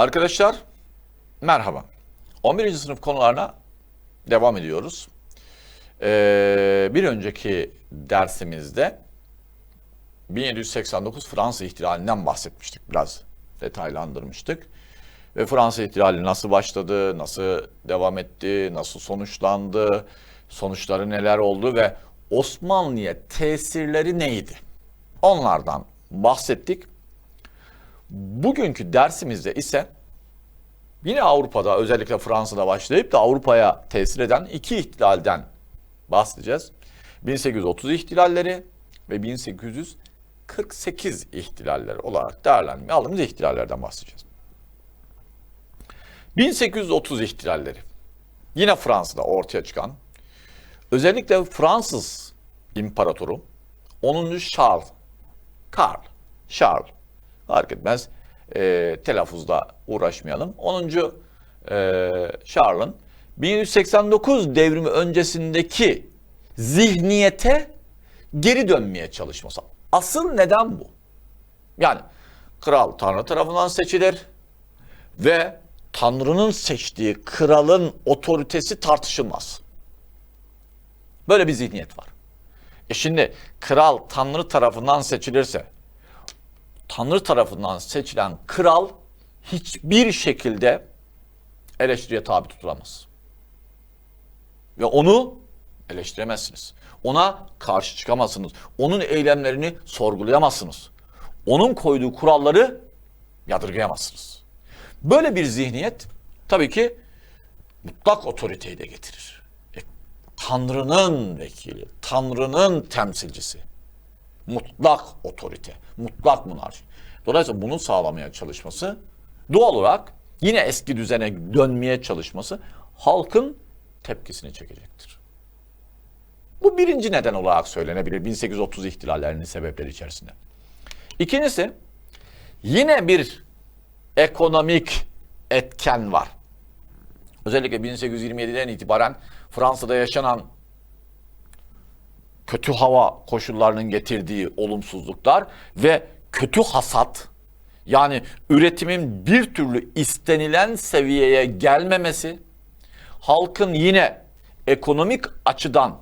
Arkadaşlar merhaba. 11. sınıf konularına devam ediyoruz. Ee, bir önceki dersimizde 1789 Fransa ihtilalinden bahsetmiştik. Biraz detaylandırmıştık. Ve Fransa ihtilali nasıl başladı, nasıl devam etti, nasıl sonuçlandı, sonuçları neler oldu ve Osmanlı'ya tesirleri neydi? Onlardan bahsettik. Bugünkü dersimizde ise yine Avrupa'da özellikle Fransa'da başlayıp da Avrupa'ya tesir eden iki ihtilalden bahsedeceğiz. 1830 ihtilalleri ve 1848 ihtilalleri olarak değerlendirmeye aldığımız ihtilallerden bahsedeceğiz. 1830 ihtilalleri. Yine Fransa'da ortaya çıkan özellikle Fransız imparatoru 10. Charles Karl Charles fark etmez e, telaffuzda uğraşmayalım. 10. E, Charles'ın 1189 devrimi öncesindeki zihniyete geri dönmeye çalışması. Asıl neden bu? Yani kral Tanrı tarafından seçilir ve Tanrı'nın seçtiği kralın otoritesi tartışılmaz. Böyle bir zihniyet var. E şimdi kral Tanrı tarafından seçilirse Tanrı tarafından seçilen kral hiçbir şekilde eleştiriye tabi tutulamaz. Ve onu eleştiremezsiniz. Ona karşı çıkamazsınız. Onun eylemlerini sorgulayamazsınız. Onun koyduğu kuralları yadırgayamazsınız. Böyle bir zihniyet tabii ki mutlak otoriteyi de getirir. E, Tanrı'nın vekili, Tanrı'nın temsilcisi. Mutlak otorite, mutlak monarşi. Dolayısıyla bunu sağlamaya çalışması doğal olarak yine eski düzene dönmeye çalışması halkın tepkisini çekecektir. Bu birinci neden olarak söylenebilir 1830 ihtilallerinin sebepleri içerisinde. İkincisi yine bir ekonomik etken var. Özellikle 1827'den itibaren Fransa'da yaşanan kötü hava koşullarının getirdiği olumsuzluklar ve kötü hasat yani üretimin bir türlü istenilen seviyeye gelmemesi halkın yine ekonomik açıdan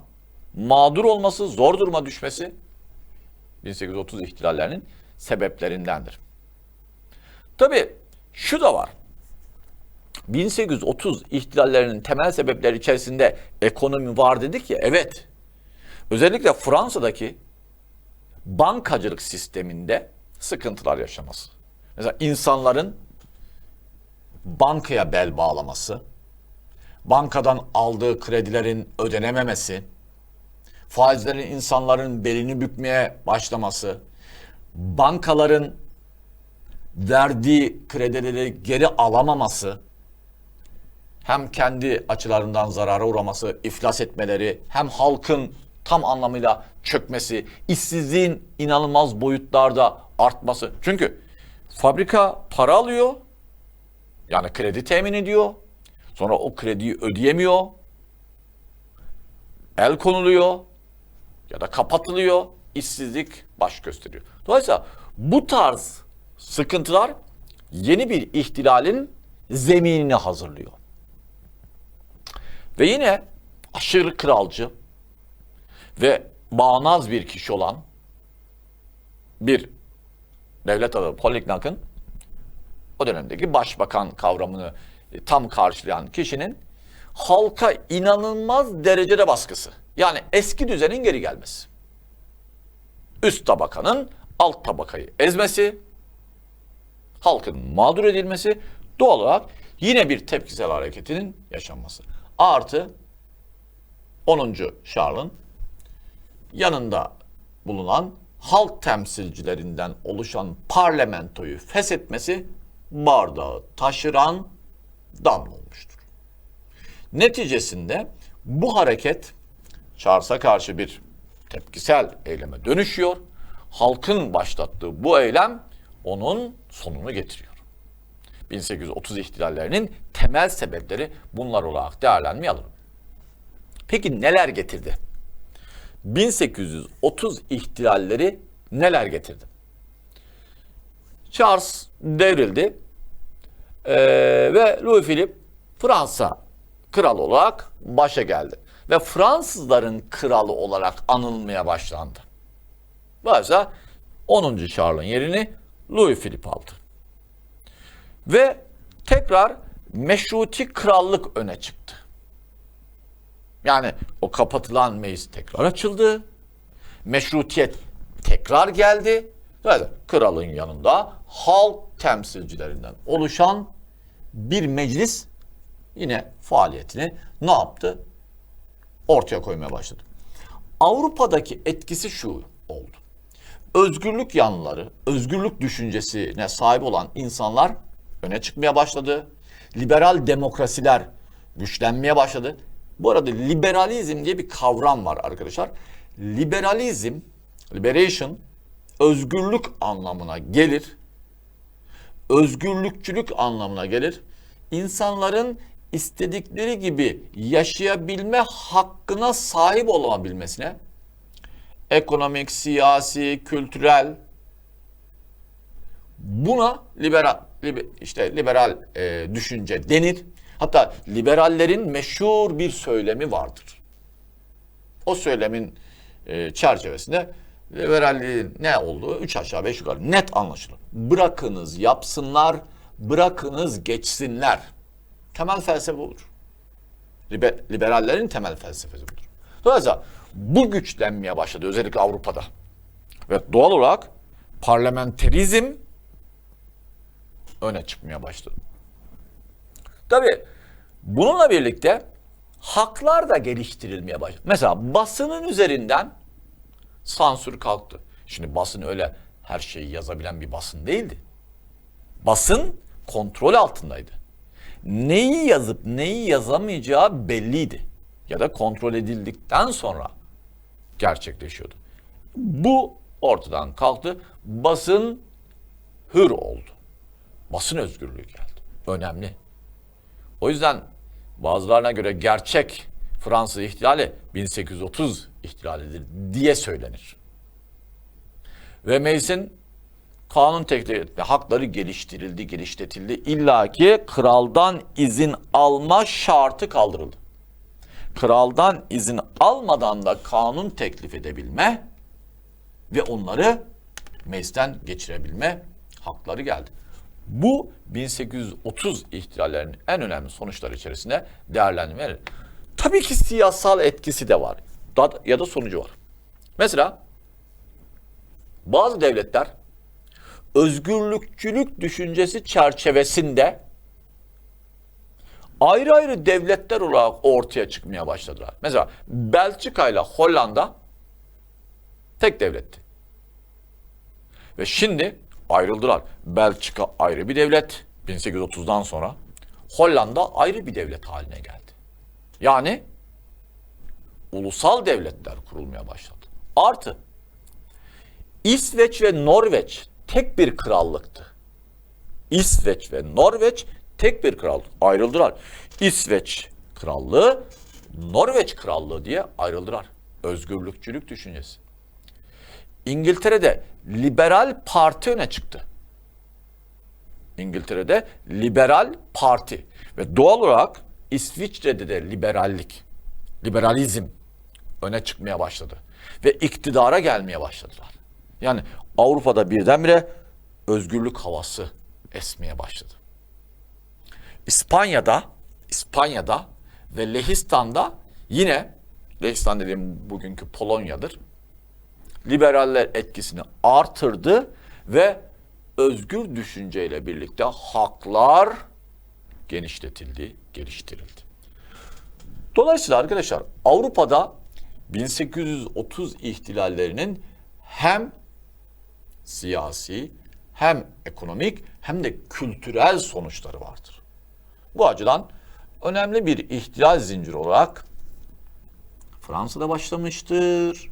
mağdur olması, zor duruma düşmesi 1830 ihtilallerinin sebeplerindendir. Tabii şu da var. 1830 ihtilallerinin temel sebepleri içerisinde ekonomi var dedik ya evet. Özellikle Fransa'daki bankacılık sisteminde sıkıntılar yaşaması. Mesela insanların bankaya bel bağlaması, bankadan aldığı kredilerin ödenememesi, faizlerin insanların belini bükmeye başlaması, bankaların verdiği kredileri geri alamaması, hem kendi açılarından zarara uğraması, iflas etmeleri, hem halkın tam anlamıyla çökmesi, işsizliğin inanılmaz boyutlarda artması. Çünkü fabrika para alıyor, yani kredi temin ediyor, sonra o krediyi ödeyemiyor, el konuluyor ya da kapatılıyor, işsizlik baş gösteriyor. Dolayısıyla bu tarz sıkıntılar yeni bir ihtilalin zeminini hazırlıyor. Ve yine aşırı kralcı ve bağnaz bir kişi olan bir devlet adamı Polignac'ın o dönemdeki başbakan kavramını e, tam karşılayan kişinin halka inanılmaz derecede baskısı. Yani eski düzenin geri gelmesi. Üst tabakanın alt tabakayı ezmesi, halkın mağdur edilmesi, doğal olarak yine bir tepkisel hareketinin yaşanması. Artı 10. Charles'ın yanında bulunan halk temsilcilerinden oluşan parlamentoyu feshetmesi bardağı taşıran damla olmuştur. Neticesinde bu hareket Charles'a karşı bir tepkisel eyleme dönüşüyor. Halkın başlattığı bu eylem onun sonunu getiriyor. 1830 ihtilallerinin temel sebepleri bunlar olarak değerlenmeye alınır. Peki neler getirdi? 1830 ihtilalleri neler getirdi? Charles devrildi. Ee, ve Louis Philippe Fransa kralı olarak başa geldi. Ve Fransızların kralı olarak anılmaya başlandı. Dolayısıyla 10. Charles'ın yerini Louis Philippe aldı. Ve tekrar meşruti krallık öne çıktı. Yani o kapatılan meclis tekrar açıldı. Meşrutiyet tekrar geldi. Ve kralın yanında halk temsilcilerinden oluşan bir meclis yine faaliyetini ne yaptı? Ortaya koymaya başladı. Avrupa'daki etkisi şu oldu. Özgürlük yanlıları, özgürlük düşüncesine sahip olan insanlar öne çıkmaya başladı. Liberal demokrasiler güçlenmeye başladı. Bu arada liberalizm diye bir kavram var arkadaşlar. Liberalizm, liberation, özgürlük anlamına gelir. Özgürlükçülük anlamına gelir. İnsanların istedikleri gibi yaşayabilme hakkına sahip olabilmesine ekonomik, siyasi, kültürel buna liberal libe- işte liberal e, düşünce denir. Hatta liberallerin meşhur bir söylemi vardır. O söylemin e, çerçevesinde liberalliğin ne olduğu üç aşağı beş yukarı net anlaşılır. Bırakınız yapsınlar, bırakınız geçsinler. Temel felsefe budur. Liber- liberallerin temel felsefesi budur. Dolayısıyla bu güçlenmeye başladı özellikle Avrupa'da. Ve doğal olarak parlamenterizm öne çıkmaya başladı. Tabii bununla birlikte haklar da geliştirilmeye başladı. Mesela basının üzerinden sansür kalktı. Şimdi basın öyle her şeyi yazabilen bir basın değildi. Basın kontrol altındaydı. Neyi yazıp neyi yazamayacağı belliydi. Ya da kontrol edildikten sonra gerçekleşiyordu. Bu ortadan kalktı. Basın hür oldu. Basın özgürlüğü geldi. Önemli. O yüzden bazılarına göre gerçek Fransız ihtilali 1830 ihtilalidir diye söylenir. Ve meclisin kanun teklif hakları geliştirildi, geliştirildi. İlla ki kraldan izin alma şartı kaldırıldı. Kraldan izin almadan da kanun teklif edebilme ve onları meclisten geçirebilme hakları geldi. Bu 1830 ihtilallerinin en önemli sonuçları içerisinde değerlendirmeleri. Tabii ki siyasal etkisi de var ya da sonucu var. Mesela bazı devletler özgürlükçülük düşüncesi çerçevesinde ayrı ayrı devletler olarak ortaya çıkmaya başladılar. Mesela Belçika ile Hollanda tek devletti. Ve şimdi ayrıldılar. Belçika ayrı bir devlet 1830'dan sonra. Hollanda ayrı bir devlet haline geldi. Yani ulusal devletler kurulmaya başladı. Artı İsveç ve Norveç tek bir krallıktı. İsveç ve Norveç tek bir krallık. Ayrıldılar. İsveç krallığı, Norveç krallığı diye ayrıldılar. Özgürlükçülük düşüncesi. İngiltere'de liberal parti öne çıktı. İngiltere'de liberal parti ve doğal olarak İsviçre'de de liberallik, liberalizm öne çıkmaya başladı ve iktidara gelmeye başladılar. Yani Avrupa'da birdenbire özgürlük havası esmeye başladı. İspanya'da, İspanya'da ve Lehistan'da yine Lehistan dediğim bugünkü Polonya'dır liberaller etkisini artırdı ve özgür düşünceyle birlikte haklar genişletildi, geliştirildi. Dolayısıyla arkadaşlar Avrupa'da 1830 ihtilallerinin hem siyasi hem ekonomik hem de kültürel sonuçları vardır. Bu açıdan önemli bir ihtilal zinciri olarak Fransa'da başlamıştır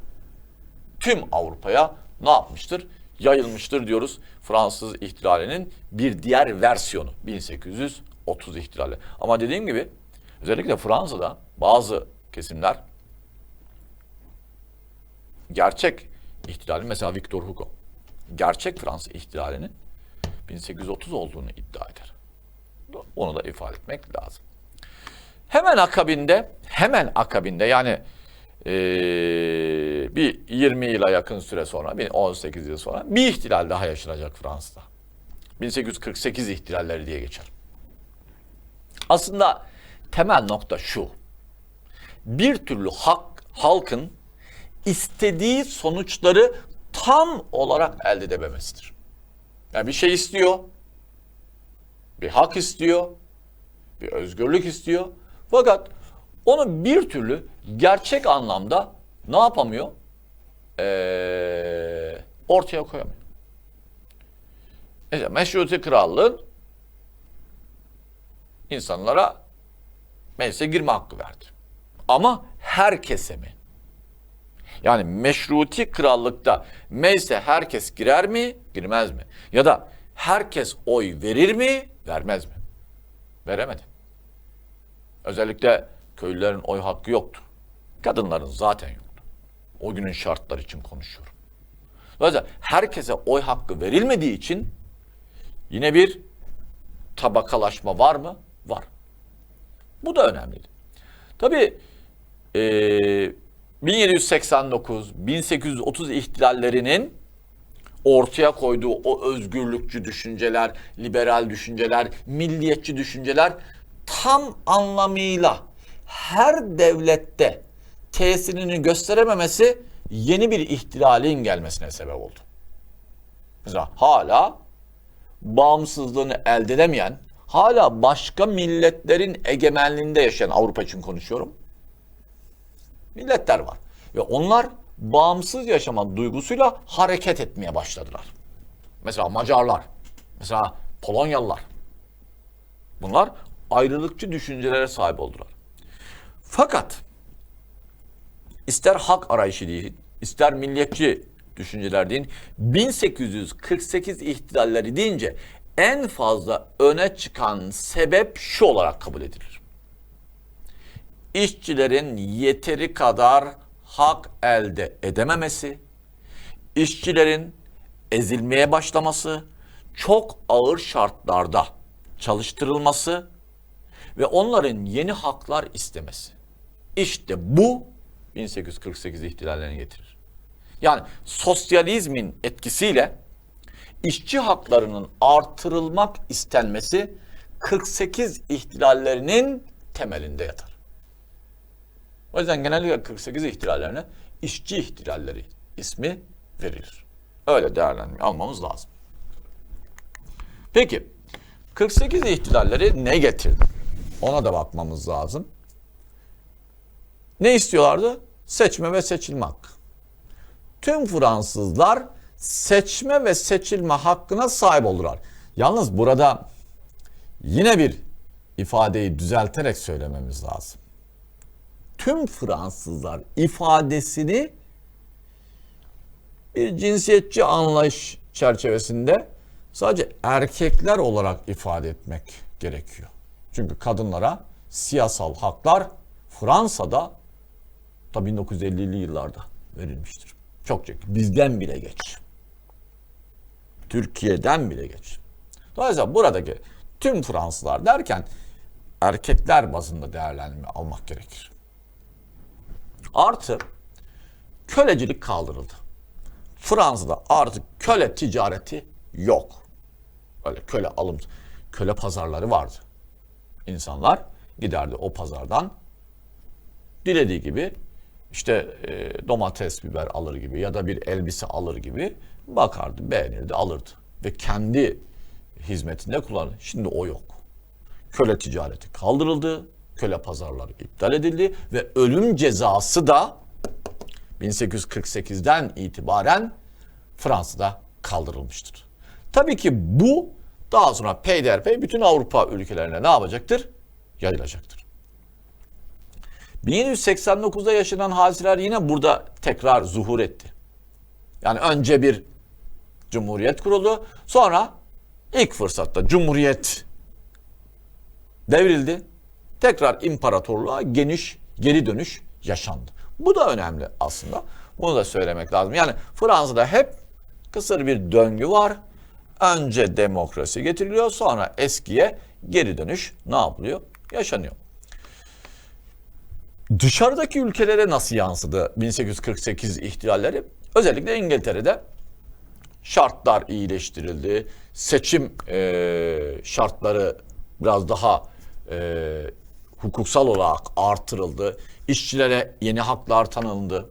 tüm Avrupa'ya ne yapmıştır? Yayılmıştır diyoruz. Fransız ihtilalinin bir diğer versiyonu 1830 ihtilali. Ama dediğim gibi özellikle Fransa'da bazı kesimler gerçek ihtilali mesela Victor Hugo gerçek Fransız ihtilalinin 1830 olduğunu iddia eder. Onu da ifade etmek lazım. Hemen akabinde, hemen akabinde yani eee, bir 20 yıla yakın süre sonra, bir 18 yıl sonra bir ihtilal daha yaşanacak Fransa'da. 1848 ihtilalleri diye geçer. Aslında temel nokta şu. Bir türlü hak, halkın istediği sonuçları tam olarak elde edememesidir. Yani bir şey istiyor, bir hak istiyor, bir özgürlük istiyor. Fakat onu bir türlü gerçek anlamda ne yapamıyor? Ee, ortaya koyamıyor. Mesela meşruti krallığın insanlara meclise girme hakkı verdi. Ama herkese mi? Yani meşruti krallıkta meclise herkes girer mi, girmez mi? Ya da herkes oy verir mi, vermez mi? Veremedi. Özellikle köylülerin oy hakkı yoktu. Kadınların zaten yoktu. O günün şartları için konuşuyorum. Dolayısıyla herkese oy hakkı verilmediği için yine bir tabakalaşma var mı? Var. Bu da önemliydi. Tabii eee 1789-1830 ihtilallerinin ortaya koyduğu o özgürlükçü düşünceler, liberal düşünceler, milliyetçi düşünceler tam anlamıyla her devlette tesirini gösterememesi yeni bir ihtilalin gelmesine sebep oldu. Mesela hala bağımsızlığını elde edemeyen, hala başka milletlerin egemenliğinde yaşayan Avrupa için konuşuyorum. Milletler var. Ve onlar bağımsız yaşama duygusuyla hareket etmeye başladılar. Mesela Macarlar, mesela Polonyalılar. Bunlar ayrılıkçı düşüncelere sahip oldular. Fakat ister hak arayışı deyin, ister milliyetçi düşünceler deyin, 1848 ihtilalleri deyince en fazla öne çıkan sebep şu olarak kabul edilir. İşçilerin yeteri kadar hak elde edememesi, işçilerin ezilmeye başlaması, çok ağır şartlarda çalıştırılması ve onların yeni haklar istemesi. İşte bu 1848 ihtilallerini getirir. Yani sosyalizmin etkisiyle işçi haklarının artırılmak istenmesi 48 ihtilallerinin temelinde yatar. O yüzden genellikle 48 ihtilallerine işçi ihtilalleri ismi verilir. Öyle değerlendirme almamız lazım. Peki 48 ihtilalleri ne getirdi? Ona da bakmamız lazım. Ne istiyorlardı? Seçme ve seçilme hakkı. Tüm Fransızlar seçme ve seçilme hakkına sahip oldular. Yalnız burada yine bir ifadeyi düzelterek söylememiz lazım. Tüm Fransızlar ifadesini bir cinsiyetçi anlayış çerçevesinde sadece erkekler olarak ifade etmek gerekiyor. Çünkü kadınlara siyasal haklar Fransa'da da 1950'li yıllarda verilmiştir. Çok çok bizden bile geç. Türkiye'den bile geç. Dolayısıyla buradaki tüm Fransızlar derken erkekler bazında değerlendirme almak gerekir. Artı kölecilik kaldırıldı. Fransa'da artık köle ticareti yok. Öyle köle alım, köle pazarları vardı. İnsanlar giderdi o pazardan dilediği gibi işte e, domates, biber alır gibi ya da bir elbise alır gibi bakardı, beğenirdi, alırdı. Ve kendi hizmetinde kullanırdı. Şimdi o yok. Köle ticareti kaldırıldı, köle pazarları iptal edildi ve ölüm cezası da 1848'den itibaren Fransa'da kaldırılmıştır. Tabii ki bu daha sonra peyderpey bütün Avrupa ülkelerine ne yapacaktır? Yayılacaktır. 1789'da yaşanan hadiseler yine burada tekrar zuhur etti. Yani önce bir cumhuriyet kuruldu. Sonra ilk fırsatta cumhuriyet devrildi. Tekrar imparatorluğa geniş geri dönüş yaşandı. Bu da önemli aslında. Bunu da söylemek lazım. Yani Fransa'da hep kısır bir döngü var. Önce demokrasi getiriliyor sonra eskiye geri dönüş ne yapılıyor? Yaşanıyor. Dışarıdaki ülkelere nasıl yansıdı 1848 ihtilalleri? Özellikle İngiltere'de şartlar iyileştirildi. Seçim e, şartları biraz daha e, hukuksal olarak artırıldı. İşçilere yeni haklar tanındı.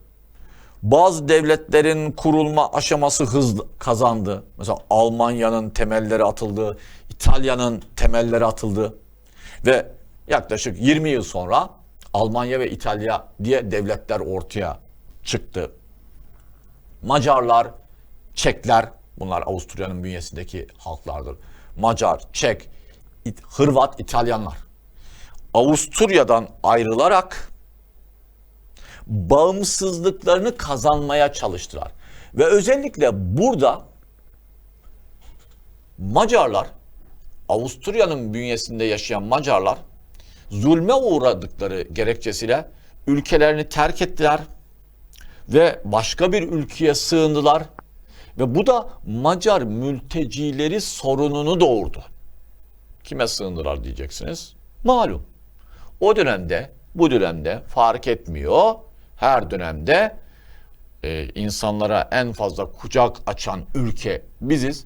Bazı devletlerin kurulma aşaması hız kazandı. Mesela Almanya'nın temelleri atıldı, İtalya'nın temelleri atıldı ve yaklaşık 20 yıl sonra Almanya ve İtalya diye devletler ortaya çıktı. Macarlar, Çekler, bunlar Avusturya'nın bünyesindeki halklardır. Macar, Çek, İt- Hırvat, İtalyanlar. Avusturya'dan ayrılarak bağımsızlıklarını kazanmaya çalıştılar. Ve özellikle burada Macarlar, Avusturya'nın bünyesinde yaşayan Macarlar zulme uğradıkları gerekçesiyle ülkelerini terk ettiler ve başka bir ülkeye sığındılar ve bu da Macar mültecileri sorununu doğurdu. Kime sığındılar diyeceksiniz? Malum. O dönemde, bu dönemde fark etmiyor. Her dönemde e, insanlara en fazla kucak açan ülke biziz.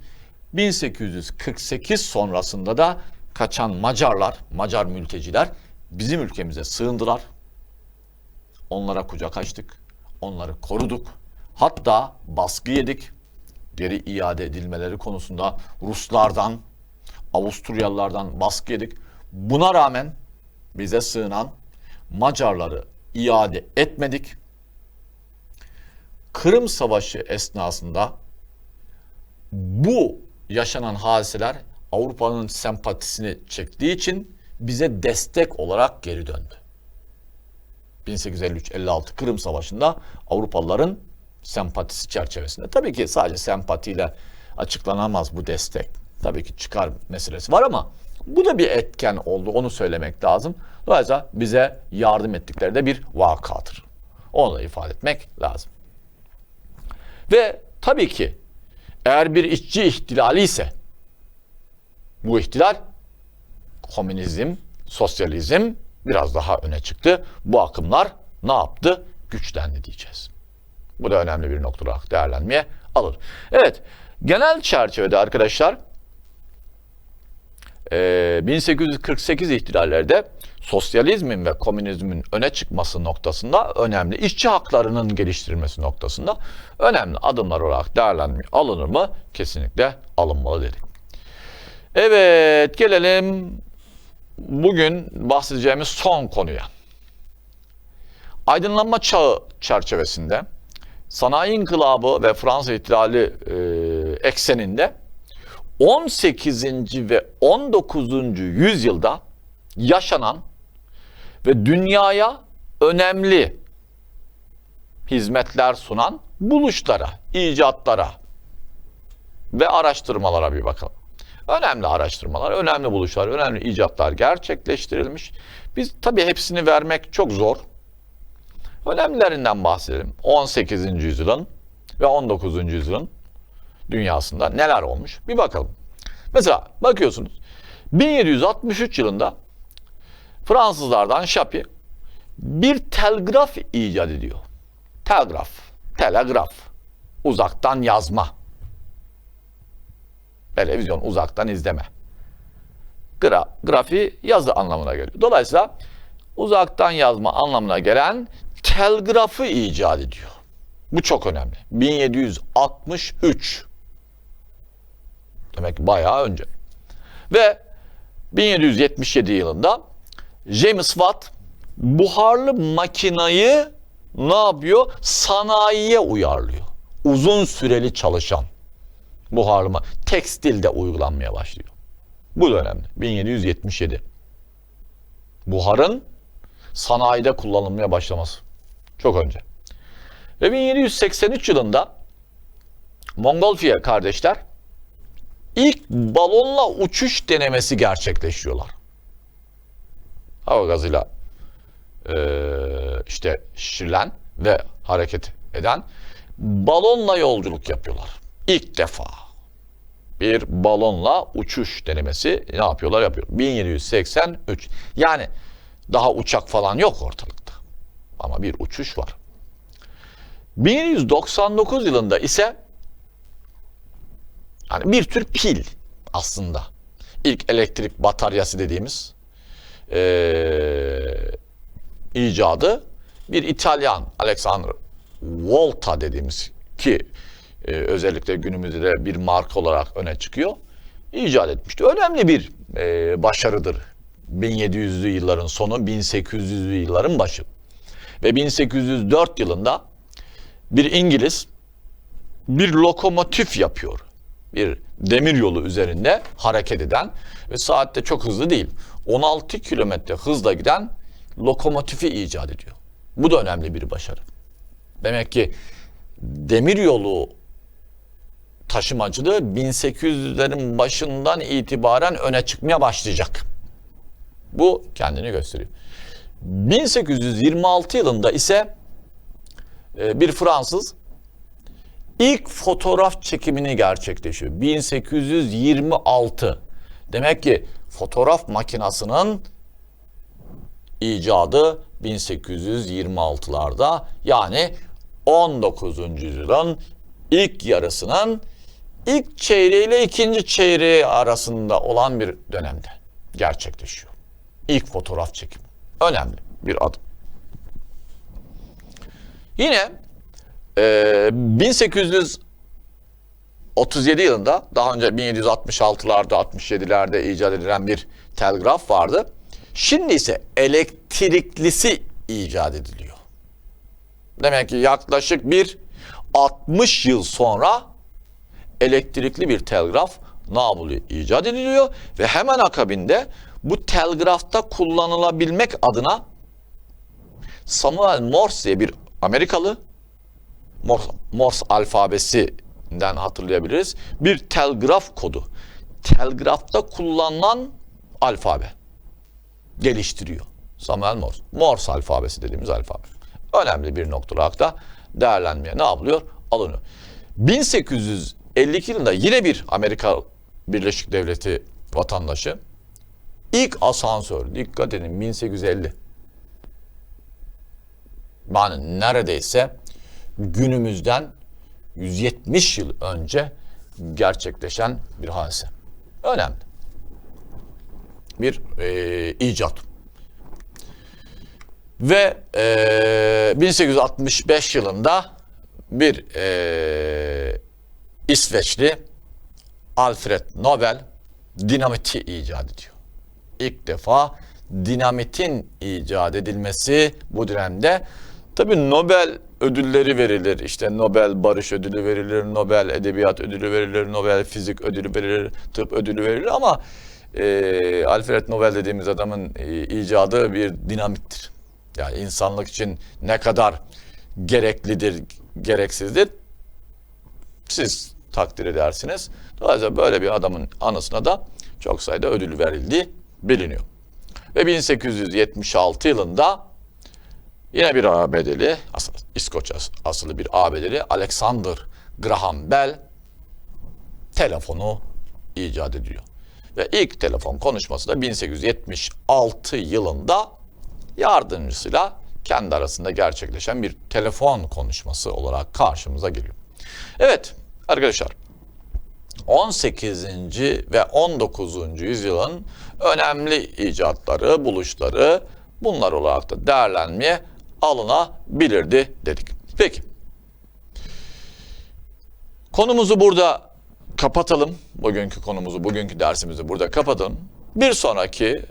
1848 sonrasında da kaçan Macarlar, Macar mülteciler bizim ülkemize sığındılar. Onlara kucak açtık. Onları koruduk. Hatta baskı yedik. Geri iade edilmeleri konusunda Ruslardan, Avusturyalılardan baskı yedik. Buna rağmen bize sığınan Macarları iade etmedik. Kırım Savaşı esnasında bu yaşanan hadiseler Avrupa'nın sempatisini çektiği için bize destek olarak geri döndü. 1853-56 Kırım Savaşı'nda Avrupalıların sempatisi çerçevesinde. Tabii ki sadece sempatiyle açıklanamaz bu destek. Tabii ki çıkar meselesi var ama bu da bir etken oldu. Onu söylemek lazım. Dolayısıyla bize yardım ettikleri de bir vakadır. Onu da ifade etmek lazım. Ve tabii ki eğer bir işçi ihtilali ise bu ihtilal komünizm, sosyalizm biraz daha öne çıktı. Bu akımlar ne yaptı? Güçlendi diyeceğiz. Bu da önemli bir nokta olarak değerlenmeye alır. Evet, genel çerçevede arkadaşlar e, 1848 ihtilallerde sosyalizmin ve komünizmin öne çıkması noktasında önemli, işçi haklarının geliştirilmesi noktasında önemli adımlar olarak değerlenmeye alınır mı? Kesinlikle alınmalı dedik. Evet, gelelim bugün bahsedeceğimiz son konuya. Aydınlanma çağı çerçevesinde sanayi inkılabı ve Fransa ihtilali e, ekseninde 18. ve 19. yüzyılda yaşanan ve dünyaya önemli hizmetler sunan buluşlara, icatlara ve araştırmalara bir bakalım. Önemli araştırmalar, önemli buluşlar, önemli icatlar gerçekleştirilmiş. Biz tabii hepsini vermek çok zor. Önemlilerinden bahsedelim. 18. yüzyılın ve 19. yüzyılın dünyasında neler olmuş bir bakalım. Mesela bakıyorsunuz 1763 yılında Fransızlardan Chappie bir telgraf icat ediyor. Telgraf, telegraf, uzaktan yazma. Televizyon uzaktan izleme. Gra, grafi yazı anlamına geliyor. Dolayısıyla uzaktan yazma anlamına gelen telgrafı icat ediyor. Bu çok önemli. 1763. Demek ki bayağı önce. Ve 1777 yılında James Watt buharlı makinayı ne yapıyor? Sanayiye uyarlıyor. Uzun süreli çalışan buharlı tekstilde uygulanmaya başlıyor. Bu da önemli. 1777. Buharın sanayide kullanılmaya başlaması. Çok önce. Ve 1783 yılında Montgolfier kardeşler ilk balonla uçuş denemesi gerçekleştiriyorlar. Hava gazıyla eee, işte şişirilen ve hareket eden balonla yolculuk yapıyorlar. İlk defa. Bir balonla uçuş denemesi ne yapıyorlar yapıyor. 1783. Yani daha uçak falan yok ortalıkta. Ama bir uçuş var. 1799 yılında ise hani bir tür pil aslında. İlk elektrik bataryası dediğimiz eee, icadı bir İtalyan Alexander Volta dediğimiz ki e, özellikle günümüzde de bir marka olarak öne çıkıyor. icat etmişti. Önemli bir e, başarıdır. 1700'lü yılların sonu, 1800'lü yılların başı. Ve 1804 yılında bir İngiliz bir lokomotif yapıyor. Bir demir yolu üzerinde hareket eden ve saatte çok hızlı değil. 16 kilometre hızla giden lokomotifi icat ediyor. Bu da önemli bir başarı. Demek ki demir yolu taşımacılığı 1800'lerin başından itibaren öne çıkmaya başlayacak. Bu kendini gösteriyor. 1826 yılında ise e, bir Fransız ilk fotoğraf çekimini gerçekleşiyor. 1826. Demek ki fotoğraf makinasının icadı 1826'larda yani 19. yüzyılın ilk yarısının ilk çeyreği ile ikinci çeyreği arasında olan bir dönemde gerçekleşiyor. İlk fotoğraf çekimi. Önemli bir adım. Yine e, 1837 yılında daha önce 1766'larda 67'lerde icat edilen bir telgraf vardı. Şimdi ise elektriklisi icat ediliyor. Demek ki yaklaşık bir 60 yıl sonra elektrikli bir telgraf yapılıyor? İcat ediliyor ve hemen akabinde bu telgrafta kullanılabilmek adına Samuel Morse diye bir Amerikalı Morse, Morse alfabesinden hatırlayabiliriz. Bir telgraf kodu. Telgrafta kullanılan alfabe geliştiriyor. Samuel Morse. Morse alfabesi dediğimiz alfabe. Önemli bir nokta olarak da değerlenmeye ne yapılıyor? Alınıyor. 1852 yılında yine bir Amerika Birleşik Devleti vatandaşı ilk asansör, dikkat edin 1850. Yani neredeyse günümüzden 170 yıl önce gerçekleşen bir hadise. Önemli. Bir e, icat. Ve e, 1865 yılında bir e, İsveçli Alfred Nobel dinamiti icat ediyor. İlk defa dinamitin icat edilmesi bu dönemde tabi Nobel ödülleri verilir. İşte Nobel Barış Ödülü verilir, Nobel Edebiyat Ödülü verilir, Nobel Fizik Ödülü verilir, Tıp Ödülü verilir ama e, Alfred Nobel dediğimiz adamın e, icadı bir dinamittir. Yani insanlık için ne kadar gereklidir, gereksizdir siz takdir edersiniz. Dolayısıyla böyle bir adamın anısına da çok sayıda ödül verildiği biliniyor. Ve 1876 yılında yine bir ABD'li, asıl, İskoç as- asıllı bir ABD'li Alexander Graham Bell telefonu icat ediyor. Ve ilk telefon konuşması da 1876 yılında yardımcısıyla kendi arasında gerçekleşen bir telefon konuşması olarak karşımıza geliyor. Evet arkadaşlar 18. ve 19. yüzyılın önemli icatları, buluşları bunlar olarak da değerlenmeye alınabilirdi dedik. Peki. Konumuzu burada kapatalım. Bugünkü konumuzu, bugünkü dersimizi burada kapatalım. Bir sonraki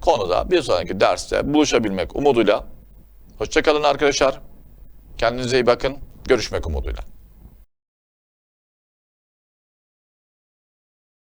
konuda, bir sonraki derste buluşabilmek umuduyla. Hoşçakalın arkadaşlar. Kendinize iyi bakın. Görüşmek umuduyla.